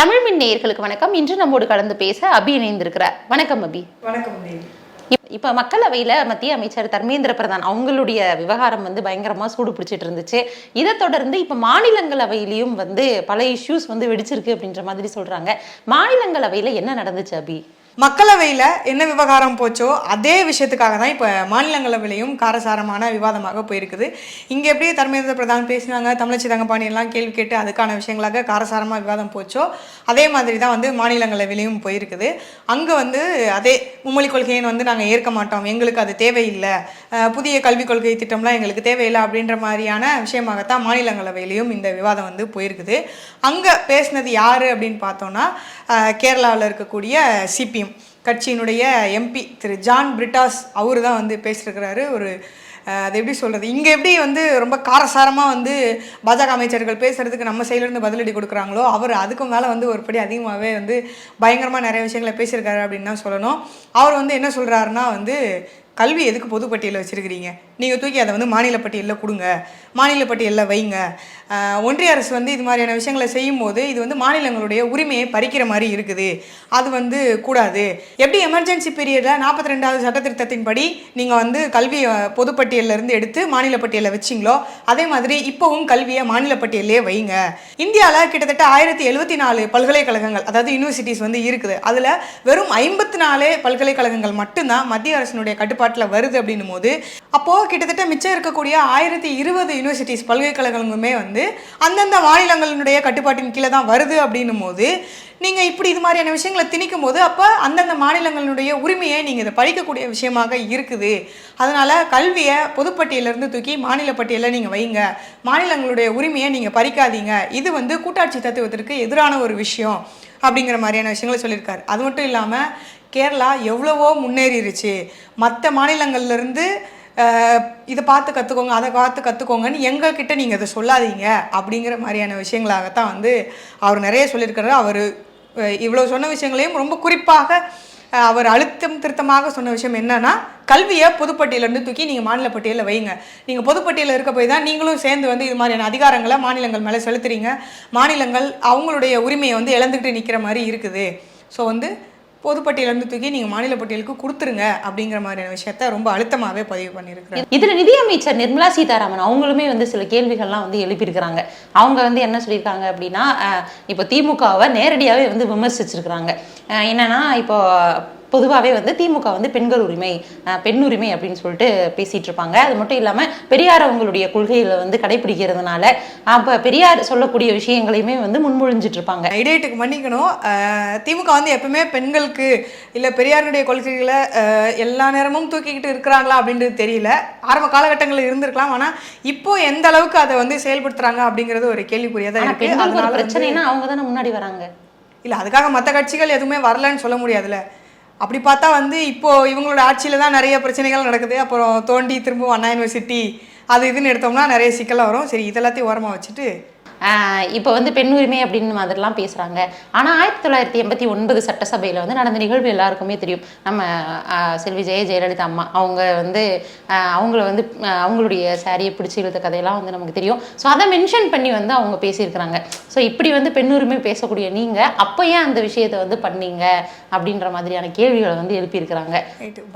தமிழ் மின் நேயர்களுக்கு வணக்கம். இன்று நம்மோடு கலந்து பேச அபி இணைந்திருக்கிறார். வணக்கம் அபி. வணக்கம் இப்ப மக்களவையில மத்திய அமைச்சர் தர்மேந்திர பிரதான் அவங்களுடைய விவகாரம் வந்து பயங்கரமா சூடு பிடிச்சிட்டு இருந்துச்சு. இதை தொடர்ந்து இப்ப மாநிலங்களவையிலயும் வந்து பல இஷ்யூஸ் வந்து வெடிச்சிருக்கு அப்படின்ற மாதிரி சொல்றாங்க. மாநிலங்களவையில என்ன நடந்துச்சு அபி? மக்களவையில் என்ன விவகாரம் போச்சோ அதே விஷயத்துக்காக தான் இப்போ மாநிலங்களவையிலையும் காரசாரமான விவாதமாக போயிருக்குது. இங்கே எப்படி தர்மேந்திர பிரதான் பேசினாங்க தமிழச்சி தங்கப்பாணி எல்லாம் கேள்வி கேட்டு அதுக்கான விஷயங்களாக காரசாரமாக விவாதம் போச்சோ அதே மாதிரி தான் வந்து மாநிலங்களவையிலையும் போயிருக்குது. அங்கே வந்து அதே மும்மொழி கொள்கையை வந்து நாங்கள் ஏற்க மாட்டோம் எங்களுக்கு அது தேவையில்லை புதிய கல்விக் கொள்கை திட்டம்லாம் எங்களுக்கு தேவையில்லை அப்படின்ற மாதிரியான விஷயமாகத்தான் மாநிலங்களவையிலையும் இந்த விவாதம் வந்து போயிருக்குது. அங்கே பேசினது யார் அப்படின்னு பார்த்தோன்னா கேரளாவில் இருக்கக்கூடிய சிபிஎம் கட்சியினுடைய எம்பி திரு ஜான் பிரிட்டாஸ் அவர் தான் வந்து பேசியிருக்கிறாரு. ஒரு அது எப்படி சொல்கிறது இங்கே எப்படி வந்து ரொம்ப காரசாரமாக வந்து பாஜக அமைச்சர்கள் பேசுகிறதுக்கு நம்ம சைட்லேருந்து பதிலடி கொடுக்குறாங்களோ அவர் அதுக்கு மேலே வந்து ஒரு படி அதிகமாகவே வந்து பயங்கரமாக நிறைய விஷயங்களை பேசியிருக்காரு அப்படின்னு தான் சொல்லணும். அவர் வந்து என்ன சொல்கிறாருன்னா வந்து கல்வி எதுக்கு பொதுப்பட்டியலில் வச்சுருக்கிறீங்க? நீங்கள் தூக்கி அதை வந்து மாநில பட்டியலில் கொடுங்க. மாநில பட்டியலில் வைங்க ஒன்றிய அரசு வந்து இது மாதிரியான விஷயங்களை செய்யும்போது இது வந்து மாநிலங்களுடைய உரிமையை பறிக்கிற மாதிரி இருக்குது. அது வந்து கூடாது. எப்படி எமர்ஜென்சி பீரியடில் நாற்பத்தி ரெண்டாவது சட்டத்திருத்தத்தின்படி நீங்கள் வந்து கல்வியை பொதுப்பட்டியல்ல இருந்து எடுத்து மாநில பட்டியலில் வச்சிங்களோ அதே மாதிரி இப்போவும் கல்வியை மாநில பட்டியலே வைங்க. இந்தியாவில் கிட்டத்தட்ட ஆயிரத்தி எழுபத்தி நாலு பல்கலைக்கழகங்கள் அதாவது யூனிவர்சிட்டிஸ் வந்து இருக்குது. அதில் வெறும் ஐம்பத்தி நாலு பல்கலைக்கழகங்கள் மட்டும்தான் மத்திய அரசினுடைய கட்டுப்பாடு கட்டுப்பாட்டில் வருது அப்படின்னும் போது அப்போது கிட்டத்தட்ட மிச்சம் இருக்கக்கூடிய ஆயிரத்தி இருபது யூனிவர்சிட்டிஸ் பல்கலைக்கழகங்களுமே வந்து அந்தந்த மாநிலங்களினுடைய கட்டுப்பாட்டின் கீழே தான் வருது அப்படின்னும் போது நீங்கள் இப்படி இது மாதிரியான விஷயங்களை திணிக்கும் போது அப்போ அந்தந்த மாநிலங்களினுடைய உரிமையை நீங்கள் இதை படிக்கக்கூடிய விஷயமாக இருக்குது. அதனால் கல்வியை பொதுப்பட்டியலேருந்து தூக்கி மாநில பட்டியலில் நீங்கள் வைங்க. மாநிலங்களுடைய உரிமையை நீங்கள் பறிக்காதீங்க. இது வந்து கூட்டாட்சி தத்துவத்திற்கு எதிரான ஒரு விஷயம் அப்படிங்கிற மாதிரியான விஷயங்களை சொல்லியிருக்காரு. அது மட்டும் இல்லாமல் கேரளா எவ்வளவோ முன்னேறிடுச்சு மற்ற மாநிலங்கள்லேருந்து இதை பார்த்து கற்றுக்கோங்க அதை பார்த்து கற்றுக்கோங்கன்னு எங்ககிட்ட நீங்கள் இதை சொல்லாதீங்க. அப்படிங்கிற மாதிரியான விஷயங்களாகத்தான் வந்து அவர் நிறைய சொல்லியிருக்காரு அவர் இவ்வளோ சொன்ன விஷயங்களையும் ரொம்ப குறிப்பாக அவர் அழுத்தம் திருத்தமாக சொன்ன விஷயம் என்னன்னா கல்வியை பொதுப்பட்டியலேருந்து தூக்கி நீங்கள் மாநில பட்டியலில் வைங்க. நீங்கள் பொதுப்பட்டியலில் இருக்க போய் தான் நீங்களும் சேர்ந்து வந்து இது மாதிரியான அதிகாரங்களை மாநிலங்கள் மேலே செலுத்துறீங்க. மாநிலங்கள் அவங்களுடைய உரிமையை வந்து இழந்துக்கிட்டு நிற்கிற மாதிரி இருக்குது. ஸோ வந்து பொதுப்பட்டியலேருந்து தூக்கி நீங்கள் மாநில பட்டியலுக்கு கொடுத்துருங்க அப்படிங்கிற மாதிரியான விஷயத்த ரொம்ப அழுத்தமாகவே பதிவு பண்ணியிருக்கிறார். இதுல நிதியமைச்சர் நிர்மலா சீதாராமன் அவங்களுமே வந்து சில கேள்விகள்லாம் வந்து எழுப்பியிருக்கிறாங்க. அவங்க வந்து என்ன சொல்லியிருக்காங்க அப்படின்னா இப்போ திமுகவை நேரடியாவே வந்து விமர்சிச்சிருக்கிறாங்க. அஹ், என்னன்னா இப்போ பொதுவாகவே வந்து திமுக வந்து பெண்கள் உரிமை பெண் உரிமை அப்படின்னு சொல்லிட்டு பேசிட்டு இருப்பாங்க. அது மட்டும் இல்லாம பெரியார் அவங்களுடைய கொள்கைகளை வந்து கடைபிடிக்கிறதுனால அப்ப பெரியார் சொல்லக்கூடிய விஷயங்களையுமே வந்து முன்மொழிஞ்சிட்டு இருப்பாங்க. இடையீட்டுக்கு மன்னிக்கணும். திமுக வந்து எப்பவுமே பெண்களுக்கு இல்லை பெரியாருடைய கொள்கைகளை எல்லா நேரமும் தூக்கிக்கிட்டு இருக்கிறாங்களா அப்படின்றது தெரியல. ஆரம்ப காலகட்டங்களில் இருந்திருக்கலாம். ஆனால் இப்போ எந்த அளவுக்கு அதை வந்து செயல்படுத்துறாங்க அப்படிங்கிறது ஒரு கேள்விக்குறியாக தான் இருக்கு. பிரச்சனைனா அவங்க தானே முன்னாடி வராங்க. இல்லை அதுக்காக மற்ற கட்சிகள் எதுவுமே வரலன்னு சொல்ல முடியாதுல்ல. அப்படி பார்த்தா வந்து இப்போது இவங்களோட ஆட்சியில் தான் நிறைய பிரச்சனைகள் நடக்குது. அப்புறம் தோண்டி திரும்ப அண்ணா யூனிவர்சிட்டி அது இதுன்னு எடுத்தோம்னா நிறைய சிக்கலாக வரும். சரி இதெல்லாத்தையும் ஓரமாக வச்சுட்டு இப்போ வந்து பெண் உரிமை அப்படின்னு மாதிரிலாம் பேசுகிறாங்க ஆனால் ஆயிரத்தி தொள்ளாயிரத்தி எண்பத்தி ஒன்பது சட்டசபையில் வந்து நடந்த நிகழ்வு எல்லாருக்குமே தெரியும். நம்ம செல்வி ஜெய ஜெயலலிதா அம்மா அவங்க வந்து அவங்கள வந்து அவங்களுடைய சாரியை பிடிச்சி இழுத்த கதையெல்லாம் வந்து நமக்கு தெரியும். ஸோ அதை மென்ஷன் பண்ணி வந்து அவங்க பேசியிருக்கிறாங்க. ஸோ இப்படி வந்து பெண் உரிமை பேசக்கூடிய நீங்கள் அப்போ ஏன் அந்த விஷயத்தை வந்து பண்ணீங்க? அப்படின்ற மாதிரியான கேள்விகளை வந்து எழுப்பியிருக்கிறாங்க.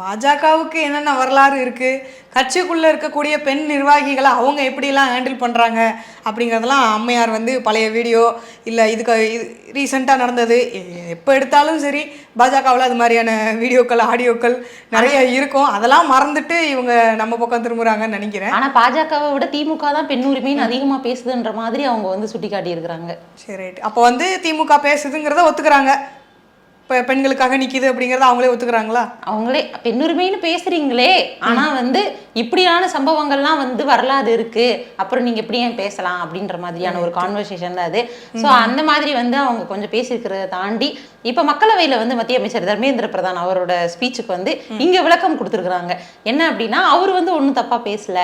பாஜகவுக்கு என்னென்ன வரலாறு இருக்குது கட்சிக்குள்ளே இருக்கக்கூடிய பெண் நிர்வாகிகளை அவங்க எப்படிலாம் ஹேண்டில் பண்ணுறாங்க அப்படிங்கிறதெல்லாம் அம்மையார் வந்து பழைய வீடியோ இல்லை இதுக்கு இது ரீசெண்டாக நடந்தது. எப்போ எடுத்தாலும் சரி பாஜகவில் அது மாதிரியான வீடியோக்கள் ஆடியோக்கள் நிறைய இருக்கும். அதெல்லாம் மறந்துட்டு இவங்க நம்ம பக்கம் திரும்புகிறாங்கன்னு நினைக்கிறேன். ஆனால் பாஜகவை விட திமுக தான் பெண் உரிமைன்னு அதிகமாக பேசுதுன்ற மாதிரி அவங்க வந்து சுட்டி காட்டியிருக்கிறாங்க சரி ரைட். அப்போ வந்து திமுக பேசுதுங்கிறத ஒத்துக்கிறாங்க. இப்போ பெண்களுக்காக நிற்கிது அப்படிங்கிறத அவங்களே ஒத்துக்கிறாங்களா? அவங்களே பெண்ணுரிமைன்னு பேசுறீங்களே. ஆனா வந்து இப்படியான சம்பவங்கள்லாம் வந்து வரலாறு இருக்கு. அப்புறம் நீங்க எப்படி ஏன் பேசலாம் அப்படின்ற மாதிரியான ஒரு கான்வர்சேஷன் தான் அது. ஸோ அந்த மாதிரி வந்து அவங்க கொஞ்சம் பேசியிருக்கிறத தாண்டி இப்ப மக்களவையில வந்து மத்திய அமைச்சர் தர்மேந்திர பிரதான் அவரோட ஸ்பீச்சுக்கு வந்து இங்க விளக்கம் கொடுத்துருக்குறாங்க. என்ன அப்படின்னா அவர் வந்து ஒன்றும் தப்பா பேசல.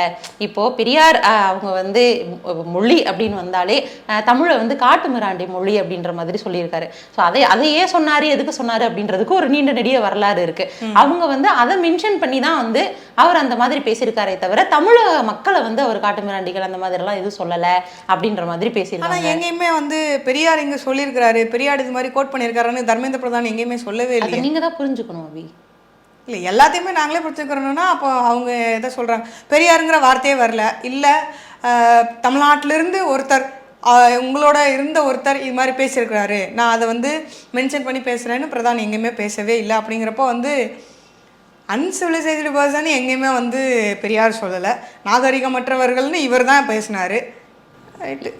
இப்போ பெரியார் அவங்க வந்து மொழி அப்படின்னு வந்தாலே தமிழை வந்து காட்டு மிராண்டி மொழி அப்படின்ற மாதிரி சொல்லியிருக்காரு. ஸோ அதை அதை ஏன் சொன்னாரு எதுக்கு சொன்னாரு அப்படின்றதுக்கு ஒரு நீண்ட நெடிய வரலாறு இருக்கு. அவங்க வந்து அதை மென்ஷன் பண்ணி தான் வந்து அவர் அந்த மாதிரி பேசியிருக்காரு. பேசியிருக்காரே தவிர தமிழக மக்களை வந்து அவர் காட்டு மிராண்டிகள் அந்த மாதிரி எல்லாம் எதுவும் சொல்லல அப்படின்ற மாதிரி பேசியிருக்காங்க. எங்கேயுமே வந்து பெரியார் இங்க சொல்லியிருக்கிறாரு. பெரியார் இது மாதிரி கோட் பண்ணியிருக்காருன்னு தர்மேந்திர பிரதான் எங்கேயுமே சொல்லவே இல்லை அதை நீங்க தான் புரிஞ்சுக்கணும் அபி. இல்லை எல்லாத்தையுமே நாங்களே புரிஞ்சுக்கிறோம்னா அப்போ அவங்க எதை சொல்கிறாங்க பெரியாருங்கிற வார்த்தையே வரல. இல்லை தமிழ்நாட்டிலிருந்து ஒருத்தர் உங்களோட இருந்த ஒருத்தர் இது மாதிரி பேசியிருக்கிறாரு. நான் அதை வந்து மென்ஷன் பண்ணி பேசுகிறேன்னு பிரதான் எங்கேயுமே பேசவே இல்லை. அப்படிங்கிறப்போ வந்து அன்சிவிலைசைஸ்டு பர்சன் எங்கேயுமே வந்து பெரியார் சொல்லலை. நாகரிகமற்றவர்கள்னு இவர் தான் பேசினார்.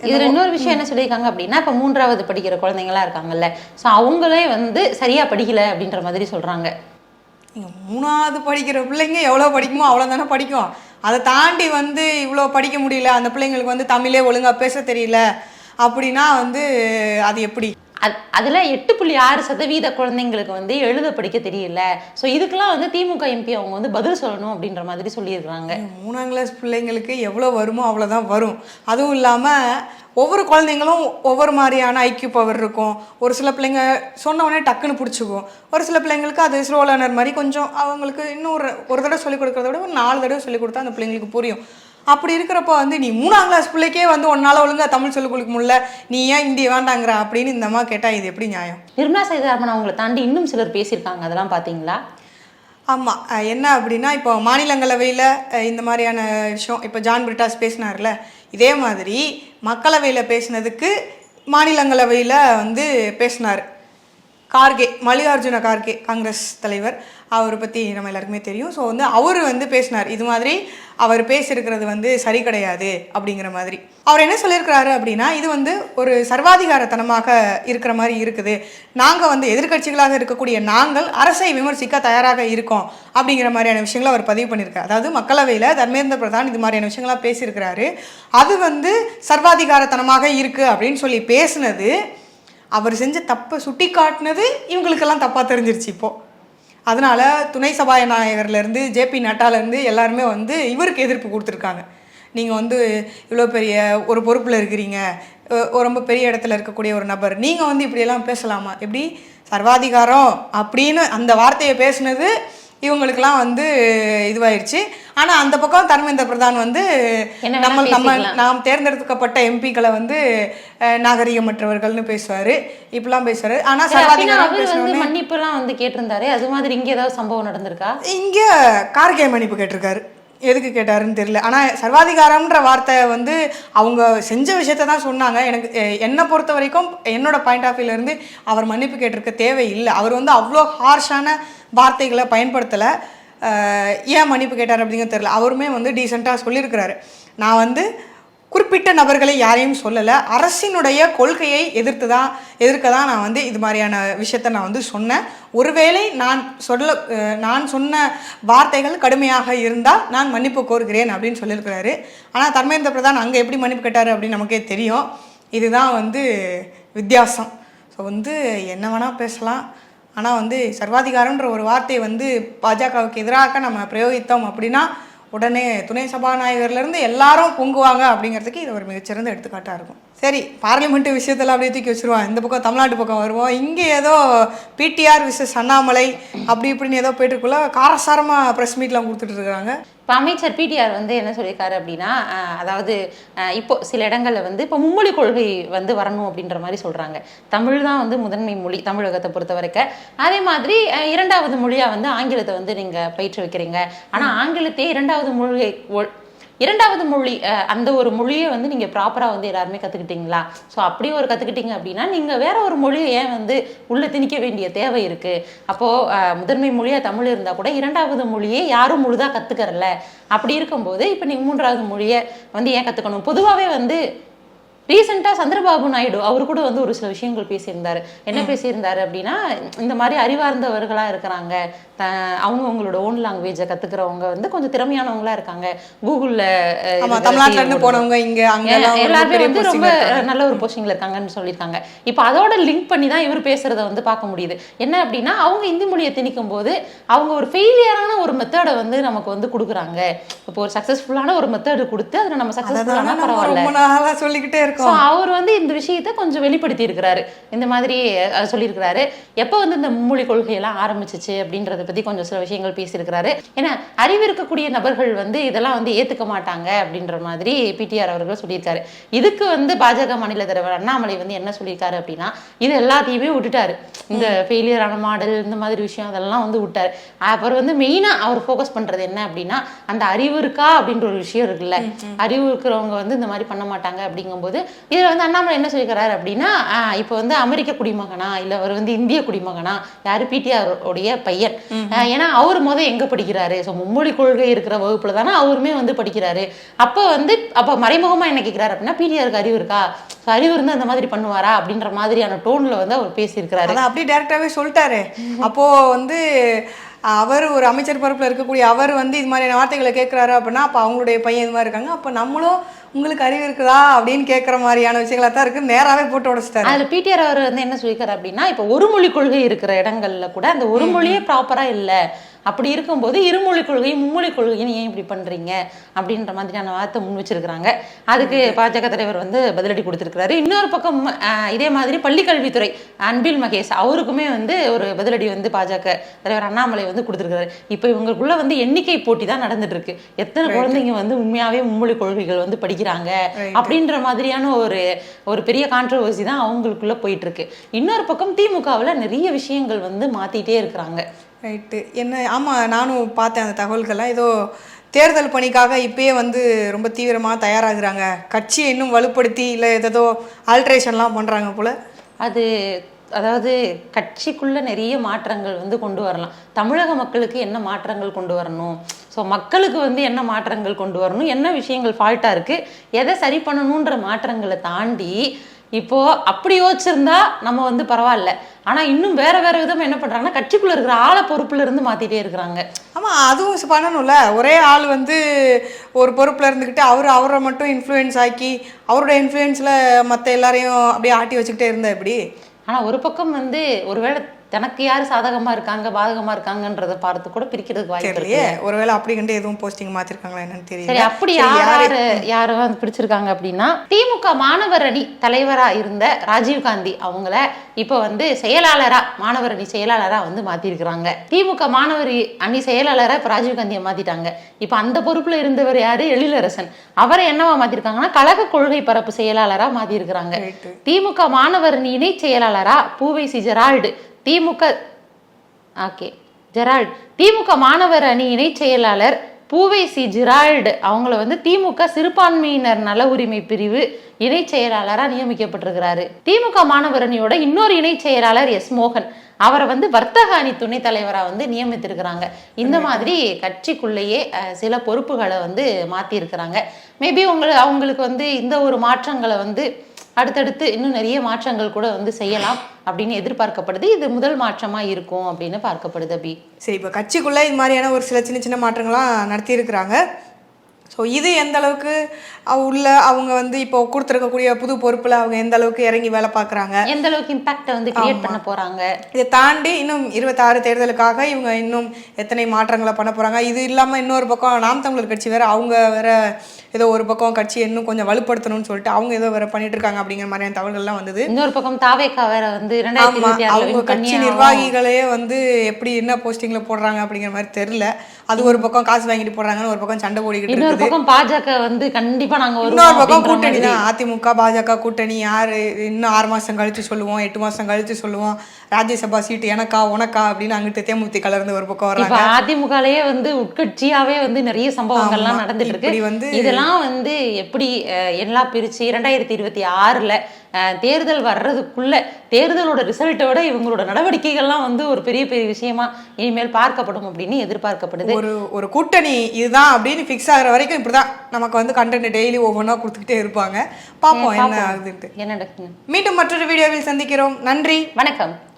இதுல இன்னொரு விஷயம் என்ன சொல்லியிருக்காங்க அப்படின்னா இப்ப மூன்றாவது படிக்கிற குழந்தைங்களா இருக்காங்கல்ல. சோ அவங்களே வந்து சரியா படிக்கல அப்படின்ற மாதிரி சொல்றாங்க. நீங்கள் மூணாவது படிக்கிற பிள்ளைங்க எவ்வளோ படிக்குமோ அவ்வளோ தானே படிக்கும். அதை தாண்டி வந்து இவ்வளோ படிக்க முடியல. அந்த பிள்ளைங்களுக்கு வந்து தமிழே ஒழுங்காக பேச தெரியல. அப்படின்னா வந்து அது எப்படி? அது அதில் எட்டு புள்ளி ஆறு சதவீத குழந்தைங்களுக்கு வந்து எழுத படிக்க தெரியல. ஸோ இதுக்கெல்லாம் வந்து திமுக எம்பி அவங்க வந்து பதில் சொல்லணும் அப்படின்ற மாதிரி சொல்லியிருக்காங்க மூணாம் கிளாஸ் பிள்ளைங்களுக்கு எவ்வளோ வருமோ அவ்வளோதான் வரும். அதுவும் இல்லாமல் ஒவ்வொரு குழந்தைங்களும் ஒவ்வொரு மாதிரியான ஐக்யூ பவர் இருக்கும். ஒரு சில பிள்ளைங்க சொன்ன உடனே டக்குன்னு பிடிச்சிக்கும் ஒரு சில பிள்ளைங்களுக்கு அது ஸ்லோ லேர்னர் மாதிரி கொஞ்சம் அவங்களுக்கு இன்னும் ஒரு ஒரு தடவை சொல்லிக் கொடுக்குறத விட ஒரு நாலு தடவை சொல்லிக் கொடுத்தா அந்த பிள்ளைங்களுக்கு புரியும். அப்படி இருக்கிறப்ப வந்து நீ மூணாம் கிளாஸ் பிள்ளைக்கே வந்து உன்னால் ஒழுங்கா தமிழ் சொல்லிக் கொடுக்க முடியல. நீ ஏன் இந்திய வேண்டாங்கிற அப்படின்னு இந்த அம்மா கேட்டால் இது எப்படி நியாயம்? நிர்மலா சீதாராமன் அவங்களை தாண்டி இன்னும் சிலர் பேசியிருக்காங்க அதெல்லாம் பாத்தீங்களா ஆமாம் என்ன அப்படின்னா இப்போ மாநிலங்களவையில் இந்த மாதிரியான விஷயம் இப்போ ஜான் பிரிட்டாஸ் பேசினார்ல இதே மாதிரி மக்களவையில் பேசினதுக்கு மாநிலங்களவையில் வந்து பேசினார். கார்கே மல்லிகார்ஜுன கார்கே காங்கிரஸ் தலைவர். அவரை பற்றி நம்ம எல்லாருக்குமே தெரியும். ஸோ வந்து அவர் வந்து பேசினார். இது மாதிரி அவர் பேசியிருக்கிறது வந்து சரி கிடையாது அப்படிங்கிற மாதிரி. அவர் என்ன சொல்லியிருக்கிறாரு அப்படின்னா இது வந்து ஒரு சர்வாதிகாரத்தனமாக இருக்கிற மாதிரி இருக்குது. நாங்கள் வந்து எதிர்க்கட்சிகளாக இருக்கக்கூடிய நாங்கள் அரசை விமர்சிக்க தயாராக இருக்கோம் அப்படிங்கிற மாதிரியான விஷயங்களை அவர் பதிவு பண்ணியிருக்காரு. அதாவது மக்களவையில் தர்மேந்திர பிரதான் இது மாதிரியான விஷயங்களாக பேசியிருக்கிறாரு. அது வந்து சர்வாதிகாரத்தனமாக இருக்குது அப்படின்னு சொல்லி பேசுனது அவர் செஞ்ச தப்பை சுட்டி காட்டினது இவங்களுக்கெல்லாம் தப்பாக தெரிஞ்சிருச்சு இப்போது அதனால் துணை சபாநாயகர்லேருந்து ஜேபி நட்டாலேருந்து எல்லாருமே வந்து இவருக்கு எதிர்ப்பு கொடுத்துருக்காங்க. நீங்கள் வந்து இவ்வளோ பெரிய ஒரு பொறுப்பில் இருக்கிறீங்க. ஒரு ரொம்ப பெரிய இடத்துல இருக்கக்கூடிய ஒரு நபர். நீங்கள் வந்து இப்படியெல்லாம் பேசலாமா? எப்படி? சர்வாதிகாரம் அப்படின்னு அந்த வார்த்தையை பேசுனது இவங்களுக்கெல்லாம் வந்து இதுவாயிருச்சு. ஆனால் அந்த பக்கம் தர்மேந்திர பிரதான் வந்து நம்ம நம்ம. நாம் தேர்ந்தெடுக்கப்பட்ட எம்பிக்களை வந்து நாகரிகமற்றவர்கள்னு பேசுவார். இப்படிலாம் பேசுவார். ஆனால் சர்வாதிகாரம் அவர் வந்து பேசுனோடனே மன்னிப்பு எல்லாம் வந்து கேட்டிருந்தாரு. அது மாதிரி இங்க ஏதாவது சம்பவம் நடந்திருக்கா? இங்கே கார்கே மன்னிப்பு கேட்டிருக்காரு. எதுக்கு கேட்டாருன்னு தெரியல. ஆனால் சர்வாதிகாரம்ன்ற வார்த்தை வந்து அவங்க செஞ்ச விஷயத்த தான் சொன்னாங்க. எனக்கு என்னை பொறுத்த வரைக்கும் என்னோட பாயிண்ட் ஆஃப் இருந்து அவர் மன்னிப்பு கேட்டிருக்க தேவையில்லை. அவர் வந்து அவ்வளோ ஹார்ஷான வார்த்தைகளை பயன்படுத்தலை. ஏன் மன்னிப்பு கேட்டார் அப்படிங்கிறது தெரியல. அவருமே வந்து டீசெண்டாக சொல்லியிருக்கிறாரு. நான் வந்து குறிப்பிட்ட நபர்களை யாரையும் சொல்லலை. அரசினுடைய கொள்கையை எதிர்த்து தான் எதிர்க்க தான் நான் வந்து இது மாதிரியான விஷயத்த நான் வந்து சொன்னேன். ஒருவேளை நான் சொல்ல நான் சொன்ன வார்த்தைகள் கடுமையாக இருந்தால் நான் மன்னிப்பு கோருகிறேன் அப்படின்னு சொல்லியிருக்கிறாரு. ஆனால் தர்மேந்திர பிரதான் அங்கே எப்படி மன்னிப்பு கேட்டார் அப்படின்னு நமக்கே தெரியும். இதுதான் வந்து வித்தியாசம். ஸோ வந்து என்ன வேணால் பேசலாம். ஆனால் வந்து சர்வாதிகாரன்ற ஒரு வார்த்தையை வந்து பாஜகவுக்கு எதிராக நம்ம பிரயோகித்தோம் அப்படின்னா உடனே துணை சபாநாயகர்லேருந்து எல்லாரும் பொங்குவாங்க அப்படிங்கிறதுக்கு இது ஒரு மிகச்சிறந்த எடுத்துக்காட்டாக இருக்கும். சரி பார்லிமெண்ட்டு விஷயத்தில் அப்படியே தூக்கி வச்சுருவோம் இந்த பக்கம் தமிழ்நாட்டு பக்கம் வருவோம். இங்கே ஏதோ பிடிஆர் விசஸ் அண்ணாமலை அப்படி இப்படின்னு ஏதோ போயிட்டுருக்குள்ள காரசாரமாக ப்ரெஸ் மீட்லாம் கொடுத்துட்டு இருக்காங்க. இப்போ அமைச்சர் பிடிஆர் வந்து என்ன சொல்லியிருக்காரு அப்படின்னா அதாவது இப்போ சில இடங்கள்ல வந்து இப்போ மும்மொழி கொள்கை வந்து வரணும் அப்படின்ற மாதிரி சொல்றாங்க. தமிழ் தான் வந்து முதன்மை மொழி தமிழகத்தை பொறுத்த வரைக்கும். அதே மாதிரி இரண்டாவது மொழியா வந்து ஆங்கிலத்தை வந்து நீங்க பயிற்று வைக்கிறீங்க ஆனா ஆங்கிலத்தையே இரண்டாவது மொழி ஒ- இரண்டாவது மொழி அந்த ஒரு மொழியை வந்து நீங்கள் ப்ராப்பராக வந்து எல்லாருமே கற்றுக்கிட்டீங்களா ஸோ அப்படி ஒரு கற்றுக்கிட்டீங்க அப்படின்னா நீங்கள் வேற ஒரு மொழியை ஏன் வந்து உள்ளே திணிக்க வேண்டிய தேவை இருக்குது அப்போது முதன்மை மொழியாக தமிழ் இருந்தால் கூட இரண்டாவது மொழியை யாரும் முழுதாக கற்றுக்கறல அப்படி இருக்கும்போது இப்போ நீங்கள் மூன்றாவது மொழியை வந்து ஏன் கற்றுக்கணும் பொதுவாகவே வந்து ரீசெண்டாக சந்திரபாபு நாயுடு அவர் கூட வந்து ஒரு சில விஷயங்கள் பேசியிருந்தாரு. என்ன பேசியிருந்தாரு அப்படின்னா இந்த மாதிரி அறிவார்ந்தவர்களா இருக்கிறாங்க. அவங்க அவங்களோட ஓன் லாங்குவேஜை கத்துக்கிறவங்க வந்து கொஞ்சம் திறமையானவங்களா இருக்காங்க. கூகுளில் தமிழ்நாட்டுல இருந்து போனவங்க இங்கே எல்லாருமே வந்து ரொம்ப. நல்ல ஒரு போஸ்டிங்ல இருக்காங்கன்னு சொல்லியிருக்காங்க. இப்போ அதோட லிங்க் பண்ணி தான் இவர் பேசுறத வந்து பார்க்க முடியுது. என்ன அப்படின்னா அவங்க இந்தி மொழியை திணிக்கும் போது அவங்க ஒரு ஃபெயிலியரான ஒரு மெத்தடை வந்து நமக்கு வந்து கொடுக்குறாங்க. இப்போ ஒரு சக்சஸ்ஃபுல்லான ஒரு மெத்தட் கொடுத்து அதில் நம்ம நம்ம பரவாயில்ல. சொல்லிக்கிட்டே இருக்கோம். ஸோ அவர் வந்து இந்த விஷயத்தை கொஞ்சம் வெளிப்படுத்தி இருக்கிறாரு இந்த மாதிரி சொல்லியிருக்கிறாரு. எப்போ வந்து இந்த மும்மொழி கொள்கையெல்லாம் ஆரம்பிச்சிச்சு அப்படின்றத பத்தி கொஞ்சம் சில விஷயங்கள் பேசியிருக்கிறாரு. ஏன்னா அறிவு இருக்கக்கூடிய நபர்கள் வந்து இதெல்லாம் வந்து ஏத்துக்க மாட்டாங்க அப்படின்ற மாதிரி பிடிஆர் அவர்கள் சொல்லியிருக்காரு. இதுக்கு வந்து பாஜக மாநில தலைவர் அண்ணாமலை வந்து என்ன சொல்லியிருக்காரு அப்படின்னா இது எல்லாத்தையுமே விட்டுட்டாரு. இந்த ஃபெயிலியரான மாடல் இந்த மாதிரி விஷயம் அதெல்லாம் வந்து விட்டாரு. அவர் வந்து மெயினா அவர் ஃபோக்கஸ் பண்றது என்ன அப்படின்னா அந்த அறிவு இருக்கா அப்படின்ற ஒரு விஷயம் இருக்குல்ல. அறிவு இருக்கிறவங்க வந்து இந்த மாதிரி பண்ண மாட்டாங்க அப்படிங்கும்போது இதுல வந்து அண்ணாமலை என்ன சொல்லிக்கிறாரு அப்படின்னா இப்போ வந்து அமெரிக்க குடிமகனா இல்ல அவர் வந்து இந்திய குடிமகனா யாரு? பிடிஆர் உடைய பையன். ஏன்னா அவர் முத எங்க படிக்கிறாரு? ஸோ மும்மொழி கொள்கை இருக்கிற வகுப்புல தானே அவருமே வந்து படிக்கிறாரு. அப்போ வந்து அப்போ மறைமுகமா என்ன கேட்கிறாரு அப்படின்னா பிடிஆருக்கு அறிவு இருக்கா? ஸோ அறிவு இருந்தா அந்த மாதிரி பண்ணுவாரா? அப்படின்ற மாதிரியான டோன்ல வந்து அவர் பேசியிருக்கிறாரு. அப்படியே டேரக்டாவே சொல்லிட்டாரு. அப்போ வந்து அவர் ஒரு அமைச்சர் பொறுப்புல இருக்கக்கூடிய அவர் வந்து இது மாதிரியான வார்த்தைகளை கேட்குறாரு அப்படின்னா அப்போ அவங்களுடைய பையன் இது மாதிரி இருக்காங்க. அப்போ நம்மளும் உங்களுக்கு அறிவு இருக்குதா அப்படின்னு கேட்குற மாதிரியான விஷயங்களா தான் இருக்கு. நேராவே போட்டு உடச்சிட்டாரு. அதுல பிடிஆர் அவர் வந்து என்ன சொல்லியிருக்காரு அப்படின்னா இப்போ ஒரு மொழி கொள்கை இருக்கிற இடங்கள்ல கூட அந்த ஒரு மொழியே ப்ராப்பரா இல்ல. அப்படி இருக்கும்போது இருமொழி கொள்கை மும்மொழி கொள்கைன்னு ஏன் இப்படி பண்றீங்க? அப்படின்ற மாதிரியான வார்த்தை முன் வச்சிருக்கிறாங்க. அதுக்கு பாஜக தலைவர் வந்து பதிலடி கொடுத்திருக்கிறாரு. இன்னொரு பக்கம் இதே மாதிரி பள்ளிக்கல்வித்துறை அன்பில் மகேஷ் அவருக்குமே வந்து ஒரு பதிலடி வந்து பாஜக தலைவர் அண்ணாமலை வந்து கொடுத்திருக்காரு இப்போ இவங்களுக்குள்ள வந்து எண்ணிக்கை போட்டி தான் நடந்துட்டு இருக்கு எத்தனை குழந்தைங்க வந்து உண்மையாவே மும்மொழி கொள்கைகள் வந்து படிக்கிறாங்க? அப்படின்ற மாதிரியான ஒரு ஒரு பெரிய கான்ட்ரவர்சி தான் அவங்களுக்குள்ள போயிட்டு இருக்கு இன்னொரு பக்கம் திமுகவுல நிறைய விஷயங்கள் வந்து மாத்திட்டே இருக்கிறாங்க. ரைட்டு என்ன ஆமாம் நானும் பார்த்தேன் அந்த தகவல்கள்லாம். ஏதோ தேர்தல் பணிக்காக இப்பயே வந்து ரொம்ப தீவிரமாக தயாராகிறாங்க. கட்சியை இன்னும் வலுப்படுத்தி இல்லை ஏதோ ஆல்ட்ரேஷன்லாம் பண்ணுறாங்க போல். அது அதாவது கட்சிக்குள்ளே நிறைய மாற்றங்கள் வந்து கொண்டு வரலாம். தமிழக மக்களுக்கு என்ன மாற்றங்கள் கொண்டு வரணும்? ஸோ மக்களுக்கு வந்து என்ன மாற்றங்கள் கொண்டு வரணும்? என்ன விஷயங்கள் ஃபால்ட்டாக இருக்குது எதை சரி பண்ணணுன்ற மாற்றங்களை தாண்டி இப்போ அப்படி யோசிச்சிருந்தா நம்ம வந்து பரவாயில்ல. ஆனா இன்னும் வேற வேற விதமா என்ன பண்றாங்கன்னா கட்சிக்குள்ள இருக்கிற ஆளை பொறுப்புல இருந்து மாத்திட்டே இருக்கிறாங்க. ஆமாம் அதுவும் பண்ணணும்ல. ஒரே ஆள் வந்து ஒரு பொறுப்பில் இருந்துக்கிட்டு அவர் அவரை மட்டும் இன்ஃப்ளூயன்ஸ் ஆக்கி அவரோட இன்ஃப்ளூயன்ஸில் மற்ற எல்லாரையும் அப்படியே ஆட்டி வச்சுக்கிட்டே இருந்தா எப்படி? ஆனா ஒரு பக்கம் வந்து ஒருவேளை தனக்கு யார் சாதகமா இருக்காங்க பாதகமா இருக்காங்கன்றத பார்த்து கூட பிரிக்கிறதுக்கு வாய்ப்பு தெரியலையே. ஒருவேளை அப்படி கண்டு எதுவும் போஸ்டிங் மாற்றிருக்காங்களா என்னன்னு தெரியல. சரி அப்படி யார் யாரு யாரு வந்து பிடிச்சிருக்காங்க அப்படின்னா திமுக மாணவர் அணி தலைவரா இருந்த ராஜீவ் காந்தி அவங்கள இப்ப வந்து செயலாளரா மாணவர் அணி செயலாளரா வந்து மாத்திருக்கிறாங்க. திமுக மாணவர் அணி செயலாளரா இப்ப ராஜீவ் காந்தியை மாத்திட்டாங்க. இப்ப அந்த பொறுப்புல இருந்தவர் யாரு? எழிலரசன். அவரை என்னவா மாத்திருக்காங்கன்னா கழக கொள்கை பரப்பு செயலாளரா மாத்திருக்கிறாங்க. திமுக மாணவர் அணி இணை செயலாளரா பூவைசி ஜெரால்டு திமுக. ஓகே. ஜெரால்ட். திமுக மாணவர் அணி இணை செயலாளர் பூவை சி. ஜிரால்டு. அவங்கள வந்து திமுக சிறுபான்மையினர் நல உரிமை பிரிவு இணை செயலாளராக நியமிக்கப்பட்டிருக்கிறாரு. திமுக மாணவர் அணியோட இன்னொரு இணை செயலாளர் எஸ். மோகன். அவரை வந்து வர்த்தக அணி துணைத் தலைவராக வந்து நியமித்திருக்கிறாங்க. இந்த மாதிரி கட்சிக்குள்ளேயே சில பொறுப்புகளை வந்து மாற்றிருக்கிறாங்க மேபி உங்களை அவங்களுக்கு வந்து இந்த ஒரு மாற்றங்களை வந்து அடுத்தடுத்து இன்னும் நிறைய மாற்றங்கள் கூட வந்து செய்யலாம் அப்படின்னு எதிர்பார்க்கப்படுது. இது முதல் மாற்றமா இருக்கும் அப்படின்னு பார்க்கப்படுது அபி. சரி இப்போ கட்சிக்குள்ளே இது மாதிரியான ஒரு சில சின்ன சின்ன மாற்றங்கள்லாம் நடத்தியிருக்கிறாங்க. ஸோ இது எந்த அளவுக்கு உள்ள அவங்க வந்து இப்போ கொடுத்துருக்கக்கூடிய புது பொறுப்பில் அவங்க எந்த அளவுக்கு இறங்கி வேலை பார்க்குறாங்க? எந்த அளவுக்கு இம்பாக்டை வந்து கிரியேட் பண்ண போறாங்க? இதை தாண்டி இன்னும் இருபத்தாறு தேர்தலுக்காக இவங்க இன்னும் எத்தனை மாற்றங்களை பண்ண போகிறாங்க இது இல்லாமல் இன்னொரு பக்கம் நாம் தமிழர் கட்சி வேற அவங்க வேற ஏதோ ஒரு பக்கம் கட்சியை இன்னும் கொஞ்சம் வலுப்படுத்தணும்னு சொல்லிட்டு அவங்க ஏதோ வேற பண்ணிட்டு இருக்காங்க அப்படிங்கிற மாதிரியான தகவல்கள்லாம் வந்தது. இன்னொரு பக்கம் தாவேக்கா வேற வந்து அவங்க கட்சி. நிர்வாகிகளே வந்து எப்படி என்ன போஸ்டிங்ல போடுறாங்க அப்படிங்கிற மாதிரி தெரியல. அது ஒரு பக்கம் காசு வாங்கிட்டு போடுறாங்கன்னு ஒரு பக்கம் சண்டை போடிக்கிட்டு இன்னொரு பக்கம் பாஜக வந்து கண்டிப்பா நாங்க இன்னொரு பக்கம் கூட்டணி. தான். அதிமுக பாஜக கூட்டணி. யாரு? இன்னும் ஆறு மாசம் கழிச்சு சொல்லுவோம் எட்டு மாசம் கழிச்சு சொல்லுவோம். ராஜ்யசபா சீட்டு எனக்கா உனக்கா அப்படின்னு அங்கிட்டு தேமுதிக கலர்ந்து ஒரு பக்கம் வர்றாங்க. அதிமுகலயே வந்து உட்கட்சியாவே வந்து நிறைய சம்பவங்கள்லாம். நடந்துட்டு இருக்கு வந்து- இதெல்லாம் வந்து எப்படி எல்லாம் பிரிச்சு இரண்டாயிரத்தி இருபத்தி ஆறுல தேர்தல் வர்றதுக்குள்ள தேர்தலோட ரிசல்ட்டோட இவங்களோட நடவடிக்கைகள்லாம் வந்து ஒரு பெரிய பெரிய விஷயமா இனிமேல் பார்க்கப்படும் அப்படின்னு எதிர்பார்க்கப்படுது. ஒரு ஒரு கூட்டணி இதுதான் அப்படின்னு ஃபிக்ஸ் ஆகுற வரைக்கும் இப்படிதான் நமக்கு வந்து கண்டென்ட் டெய்லி ஒவ்வொன்றா கொடுத்துக்கிட்டே இருப்பாங்க. பார்ப்போம் என்ன ஆகுதுன்ட்டு. என்ன மீண்டும் மற்றொரு வீடியோவில் சந்திக்கிறோம். நன்றி. வணக்கம்.